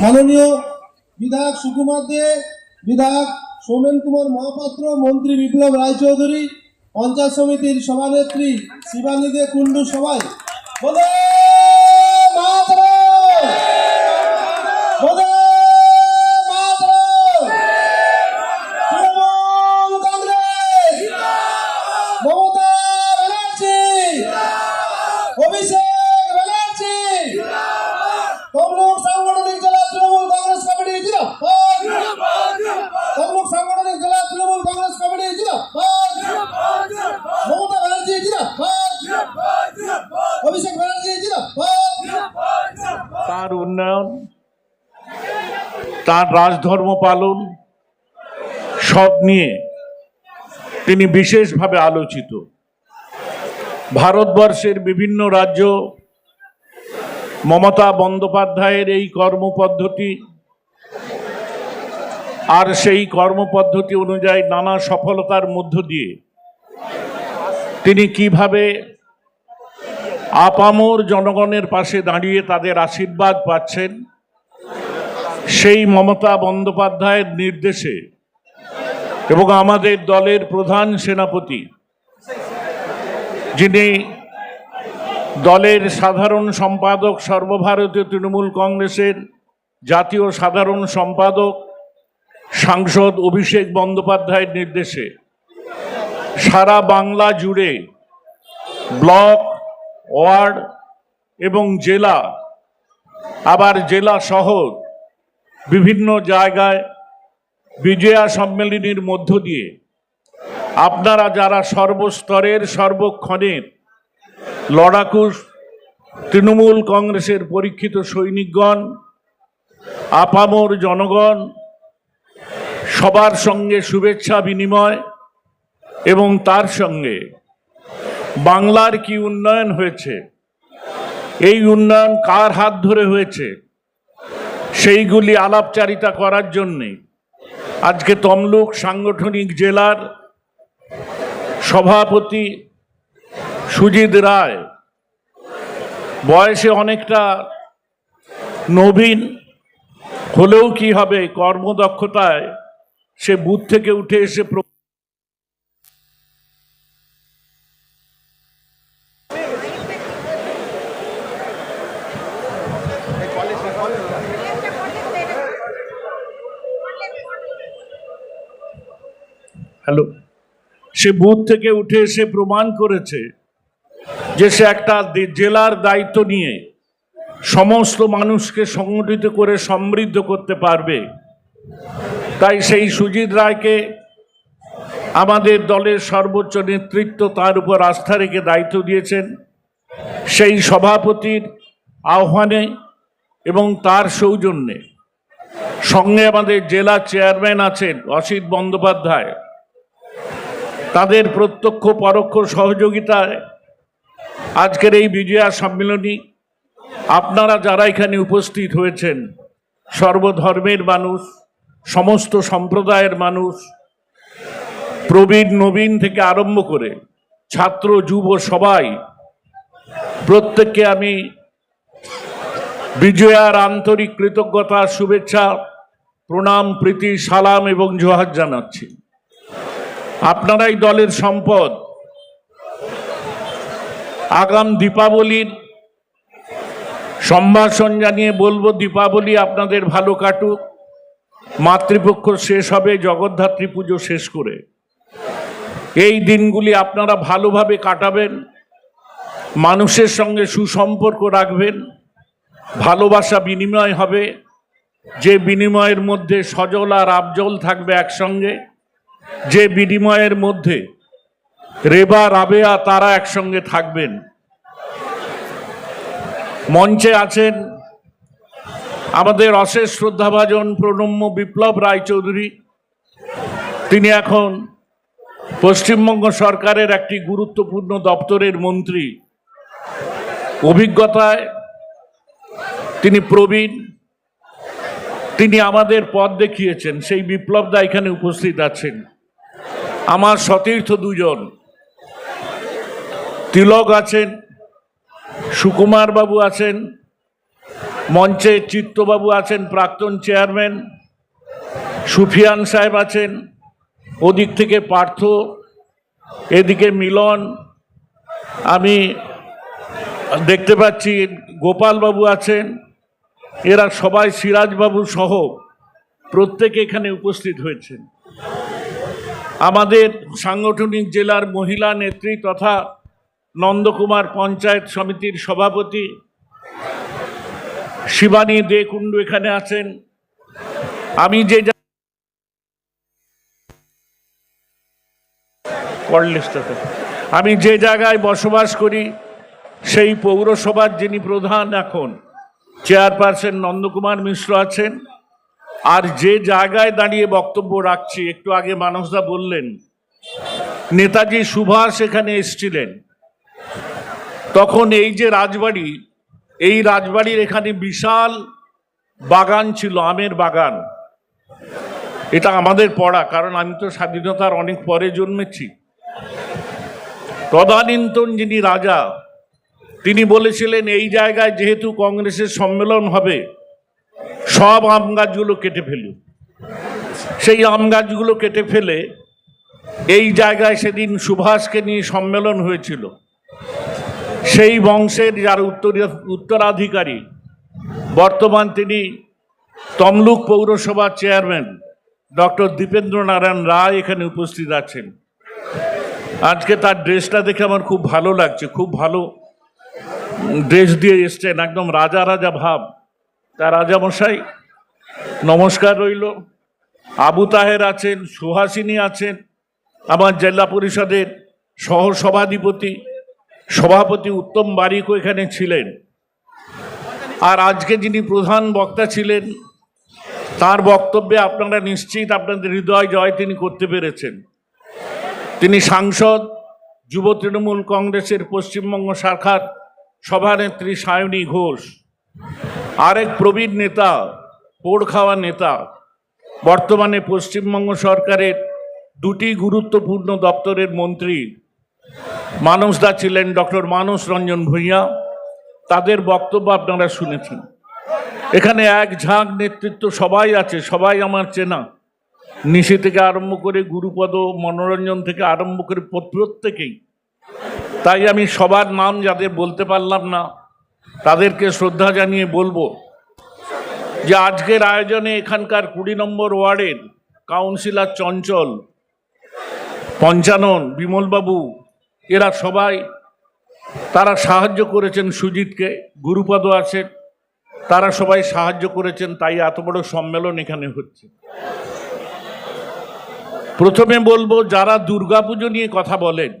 মাননীয় বিধায়ক সুকুমার দে, বিধায়ক সোমেন কুমার মহাপাত্র, মন্ত্রী বিপ্লব রায়চৌধুরী, পঞ্চায়েত সমিতির সভানেত্রী শিবানী দে কুন্ডু সবাই। বলে! অভিষেক ব্যানার্জি তমলুক সাংগঠনিক জেলা তৃণমূল কংগ্রেস কমিটি, জিন্দাবাদ। তমলুক সাংগঠনিক জেলা তৃণমূল কংগ্রেস কমিটি, জিন্দাবাদ। মমতা ব্যানার্জি, জিন্দাবাদ। অভিষেক ব্যানার্জি, জিন্দাবাদ। তার উন্নয়ন, তার রাজধর্ম পালন, সব নিয়ে তিনি বিশেষভাবে আলোচিত। ভারতবর্ষের বিভিন্ন রাজ্য, মমতা বন্দ্যোপাধ্যায়ের এই কর্মপদ্ধতি আর সেই কর্মপদ্ধতি অনুযায়ী নানা সফলতার মধ্য দিয়ে তিনি কীভাবে আপামর জনগণের পাশে দাঁড়িয়ে তাদের আশীর্বাদ পাচ্ছেন, সেই মমতা বন্দ্যোপাধ্যায়ের নির্দেশে এবং আমাদের দলের প্রধান সেনাপতি যিনি দলের সাধারণ সম্পাদক, সর্বভারতীয় তৃণমূল কংগ্রেসের জাতীয় সাধারণ সম্পাদক, সাংসদ অভিষেক বন্দ্যোপাধ্যায়ের নির্দেশে সারা বাংলা জুড়ে ব্লক, ওয়ার্ড এবং জেলা, আবার জেলা শহর বিভিন্ন জায়গায় বিজয়া সম্মেলনীর মধ্য দিয়ে আপনারা যারা সর্বস্তরের, সর্বক্ষণের লড়াকু তৃণমূল কংগ্রেসের পরীক্ষিত সৈনিকগণ, আপামর জনগণ, সবার সঙ্গে শুভেচ্ছা বিনিময় এবং তার সঙ্গে বাংলার কি উন্নয়ন হয়েছে, এই উন্নয়ন কার হাত ধরে হয়েছে, সেইগুলি আলাপচারিতা করার জন্যে আজকে তমলুক সাংগঠনিক জেলার সভাপতি সুজিত রায়, বয়সে অনেকটা নবীন, হলেও কি হবে কর্মদক্ষতায় সে বুথ থেকে উঠে এসে হ্যালো সে বুথ থেকে উঠে এসে প্রমাণ করেছে যে সে একটা জেলার দায়িত্ব নিয়ে সমস্ত মানুষকে সংগঠিত করে সমৃদ্ধ করতে পারবে। তাই সেই সুজিত রায়কে আমাদের দলের সর্বোচ্চ নেতৃত্ব তার উপর আস্থা রেখে দায়িত্ব দিয়েছেন। সেই সভাপতির আহ্বানে এবং তার সৌজন্যে সঙ্গে আমাদের জেলা চেয়ারম্যান আছেন অসিত বন্দ্যোপাধ্যায়। তাদের প্রত্যক্ষ পরোক্ষ সহযোগিতায় আজকের এই বিজয়া সম্মেলনী আপনারা যারা এখানে উপস্থিত হয়েছেন, সর্বধর্মের মানুষ, সমস্ত সম্প্রদায়ের মানুষ, প্রবীণ, নবীন থেকে আরম্ভ করে ছাত্র, যুব সবাই, প্রত্যেককে আমি বিজয়ার আন্তরিক কৃতজ্ঞতা, শুভেচ্ছা, প্রণাম, প্রীতি, সালাম এবং জোহার জানাচ্ছি। আপনারাই দলের সম্পদ। আগাম দীপাবলির সম্ভাষণ জানিয়ে বলব, দীপাবলি আপনাদের ভালো কাটুক। মাতৃপক্ষ শেষ হবে, জগদ্ধাত্রী পুজো শেষ করে। এই দিনগুলি আপনারা ভালোভাবে কাটাবেন, মানুষের সঙ্গে সুসম্পর্ক রাখবেন, ভালোবাসা বিনিময় হবে। যে বিনিময়ের মধ্যে সজল আর আবজল থাকবে একসঙ্গে। যে বিনিময়ের মধ্যে রেবা, রাবেয়া তারা একসঙ্গে থাকবেন। মঞ্চে আছেন আমাদের অশেষ শ্রদ্ধাভাজন প্রণম্য বিপ্লব রায়চৌধুরী। তিনি এখন পশ্চিমবঙ্গ সরকারের একটি গুরুত্বপূর্ণ দপ্তরের মন্ত্রী। অভিজ্ঞতায় তিনি প্রবীণ। তিনি আমাদের পথ দেখিয়েছেন, সেই বিপ্লবদা এখানে উপস্থিত আছেন। আমার সতীর্থ দুজন তিলক আছেন, সুকুমার বাবু আছেন, মঞ্চে চিত্তবাবু আছেন, প্রাক্তন চেয়ারম্যান, সুফিয়ান সাহেব আছেন, ওদিক থেকে পার্থ, এদিকে মিলন, আমি দেখতে পাচ্ছি গোপালবাবু আছেন, এরা সবাই সিরাজবাবু সহ প্রত্যেকে এখানে উপস্থিত হয়েছেন। আমাদের সাংগঠনিক জেলার মহিলা নেত্রী তথা নন্দকুমার পঞ্চায়েত সমিতির সভাপতি শিবানী দে কুণ্ডু এখানে আছেন। আমি যে কল আমি যে জায়গায় বসবাস করি, সেই পৌরসভার যিনি প্রধান এখন, চেয়ারপারসন নন্দকুমার মিশ্র আছেন। আর যে জায়গায় দাঁড়িয়ে বক্তব্য রাখছি, একটু আগে মানসদা বললেন, নেতাজি সুভাষ এখানে এসছিলেন। তখন এই যে রাজবাড়ি, এই রাজবাড়ির এখানে বিশাল বাগান ছিল, আমের বাগান। এটা আমাদের পড়া, কারণ আমি তো স্বাধীনতার অনেক পরে জন্মেছি। তদানীন্তন যিনি রাজা, তিনি বলেছিলেন, এই জায়গায় যেহেতু কংগ্রেসের সম্মেলন হবে সব আম গাছগুলো কেটে ফেলুন। সেই আম গাছগুলো কেটে ফেলে এই জায়গায় সেদিন সুভাষকে নিয়ে সম্মেলন হয়েছিল। সেই বংশের যার উত্তর, উত্তরাধিকারী, বর্তমান তিনি তমলুক পৌরসভার চেয়ারম্যান, ডক্টর দীপেন্দ্র নারায়ণ রায় এখানে উপস্থিত আছেন। আজকে তার ড্রেসটা দেখে আমার খুব ভালো লাগছে, খুব ভালো। ড্রেস দিয়ে এসছেন, একদম রাজা রাজা ভাব। তা রাজামশাই, নমস্কার রইল। আবু তাহের আছেন, সুহাসিনী আছেন, আমার জেলা পরিষদের সহসভাধিপতি, সভাপতি উত্তম বারিকও এখানে ছিলেন। আর আজকে যিনি প্রধান বক্তা ছিলেন, তার বক্তব্যে আপনারা নিশ্চিত আপনাদের হৃদয় জয় তিনি করতে পেরেছেন। তিনি সাংসদ, যুব তৃণমূল কংগ্রেসের পশ্চিমবঙ্গ শাখার সভানেত্রী সায়নী ঘোষ। আরেক প্রবীণ নেতা, পোড় খাওয়া নেতা, বর্তমানে পশ্চিমবঙ্গ সরকারের দুটি গুরুত্বপূর্ণ দপ্তরের মন্ত্রী। মানসদা ছিলেন ডক্টর মানস রঞ্জন ভূঁইয়া। তাদের বক্তব্য আপনারা শুনেছেন। এখানে এক ঝাঁক নেতৃত্ব সবাই আছে, সবাই আমার চেনা। নিশি থেকে আরম্ভ করে গুরুপদ, মনোরঞ্জন থেকে আরম্ভ করে প্রত্যেকেই। তাই আমি সবার নাম যাদের বলতে পারলাম না তাদেরকে শ্রদ্ধা জানিয়ে বলব যে আজকের আয়োজনে এখানকার কুড়ি নম্বর ওয়ার্ডের কাউন্সিলর চঞ্চল, পঞ্চানন, বিমলবাবু, এরা সবাই, তারা সাহায্য করেছেন সুজিতকে, গুরুপদ আছেন তারা সবাই সাহায্য করেছেন, তাই এত বড় সম্মেলন এখানে হচ্ছে। প্রথমে বলব, যারা দুর্গাপুজো নিয়ে কথা বলেন